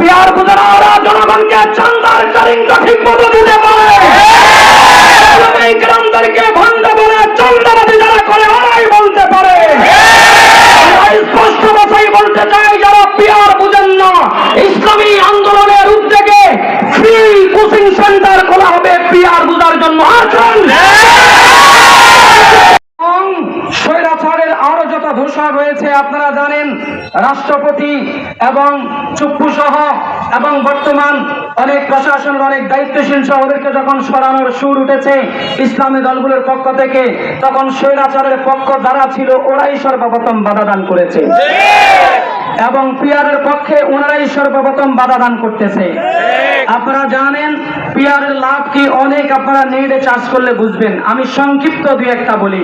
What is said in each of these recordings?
Peer বুঝারা ওরা জনগণকে চান্দার কারিঙ্গা ঠিক মতো দিতে পারে। গ্রামদারকে ভণ্ড বলে চন্দ্রবাদী যারা করে, ওরাই বলতে পারে। স্পষ্ট কথাই বলতে চাই, যারা পিয়ার বুঝেন না, ইসলামী আন্দোলনের উদ্যোগে ফ্রি কোচিং সেন্টার খোলা হবে পিয়ার বুঝার জন্য আসুন এবং স্বৈরাচারের যত রয়েছে, আপনারা জানেন, রাষ্ট্রপতি এবং চুপ্পু সহ এবং বর্তমান অনেক প্রশাসন, অনেক দায়িত্বশীল সহ ওদেরকে যখন সরানোর সুর উঠেছে ইসলামী দলগুলোর পক্ষ থেকে, তখন স্বৈরাচারের পক্ষ যারা ছিল, ওরাই সর্বপ্রথম বাধা দান করেছে। এবং পিয়ারের পক্ষে ওনারাই সর্বপ্রথম বাধা দান করতেছে। আপনারা জানেন পিয়ারের লাভ কি? অনেক আপনারা নেটে চাষ করলে বুঝবেন। আমি সংক্ষিপ্ত দুই একটা বলি।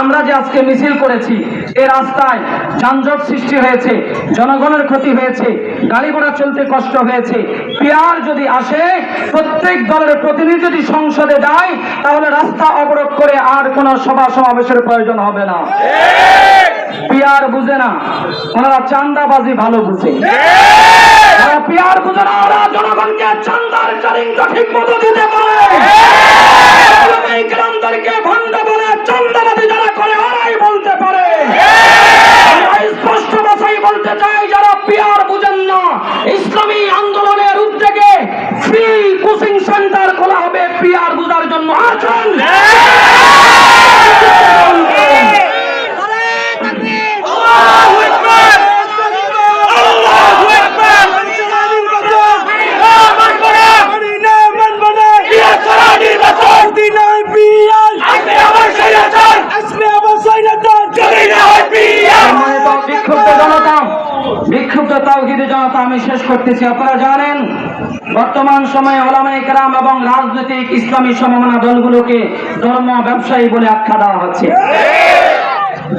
আমরা যে আজকে মিছিল করেছি এ রাস্তায় যানজট সৃষ্টি হয়েছে জনগণের ক্ষতি হয়েছে গাড়ি ঘোড়া চলতে কষ্ট হয়েছে। পিয়ার যদি আসে প্রত্যেক দলের প্রতিনিধি যদি সংসদে যায় তাহলে রাস্তা অবরোধ করে আর কোনো সভা সমাবেশের প্রয়োজন হবে না। পিয়ার বুঝে না। ওনারা চান্দাবাজি ভালো বুঝে। ওরা পিয়ার বুঝে না, ওরা জনগণকে চান্দার কারিঙ্গা ঠিক মতো দিতে পারে। বলে চান্দাবাজি যারা করে, ওরাই বলতে পারে। স্পষ্ট বলতে চাই, যারা পিয়ার বুঝেন না, ইসলামী আন্দোলনের উদ্যোগে ফ্রি কোচিং সেন্টার খোলা হবে, পিয়ার বুঝার জন্য আসুন। বিক্ষুব্ধ তাওহিদি জনতা আমি শেষ করতেছি। আপনারা জানেন, বর্তমান সময়ে ওলামাই কেরাম এবং রাজনৈতিক ইসলামী সমমনা দলগুলোকে ধর্ম ব্যবসায়ী বলে আখ্যা দেওয়া হচ্ছে।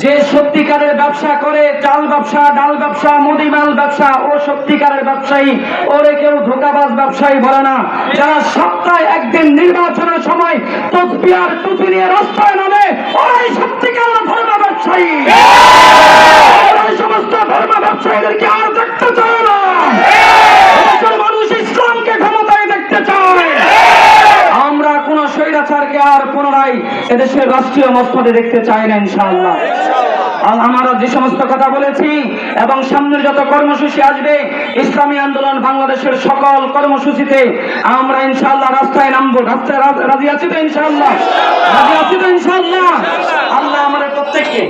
যে সত্যিকারের ব্যবসা করে, চাল ব্যবসা, ডাল ব্যবসা মুদিমাল ব্যবসা, ও সত্যিকারের ব্যবসায়ী, ওরে কেউ ধোকাবাজ ব্যবসায়ী বলে না। যারা সপ্তাহে একদিন নির্বাচনের সময় তসবিয়ার টুপি নিয়ে রাস্তায় নামে, ওরাই সত্যিকারের ধর্ম ব্যবসায়ী ওরাই সমস্ত ধর্ম ব্যবসায়ীদেরকে আর দেখতে চায় না দেশের মানুষ ইসলামকে ক্ষমতায় দেখতে চায় আমরা কোন স্বৈরাচারকে আর পুনরায় এদেশের রাষ্ট্রীয় মস্তদে দেখতে চাই না ইনশাআল্লাহ। আমরা যে সমস্ত কথা বলেছি এবং সামনের যত কর্মসূচি আসবে, ইসলামী আন্দোলন বাংলাদেশের সকল কর্মসূচিতে আমরা ইনশাআল্লাহ রাস্তায় নামবো। রাস্তায় রাজি আছি তো ইনশাআল্লাহ? রাজি আছি তো ইনশাআল্লাহ? আল্লাহ আমাদের প্রত্যেককে।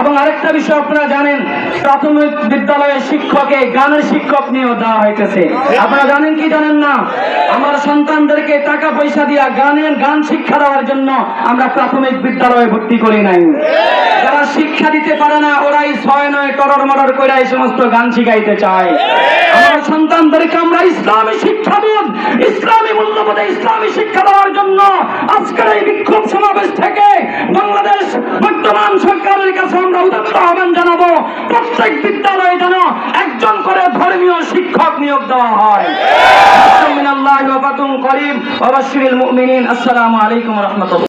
এবং আরেকটা বিষয় আপনারা জানেন, প্রাথমিক বিদ্যালয়ের শিক্ষকে গানের শিক্ষক নিয়েও দেওয়া হইতেছে। আপনারা জানেন কি জানেন না? আমার সন্তানদেরকে টাকা পয়সা দিয়া গানের গান শিক্ষা দেওয়ার জন্য আমরা প্রাথমিক বিদ্যালয়ে ভর্তি করি নাই। যারা শিক্ষা দিতে পারে না, ওরাই ছয় নয় টরর মরর করে এই সমস্ত গান শিখাইতে চায়। আমার সন্তানদেরকে আমরা ইসলামী শিক্ষাবোধ ইসলামী মূল্যবোধে ইসলামী শিক্ষা দেওয়ার জন্য আজকের এই বিক্ষোভ সমাবেশ থেকে বাংলাদেশ বর্তমান সরকারের কাছে আমরা উদাত্ত আহ্বান জানাব, প্রত্যেক বিদ্যালয়ে যেন একজন করে ধর্মীয় শিক্ষক নিয়োগ দেওয়া হয়। বাতুন করিম। ওয়া আসসালামু আলাইকুম রাহমাতুল্লাহ।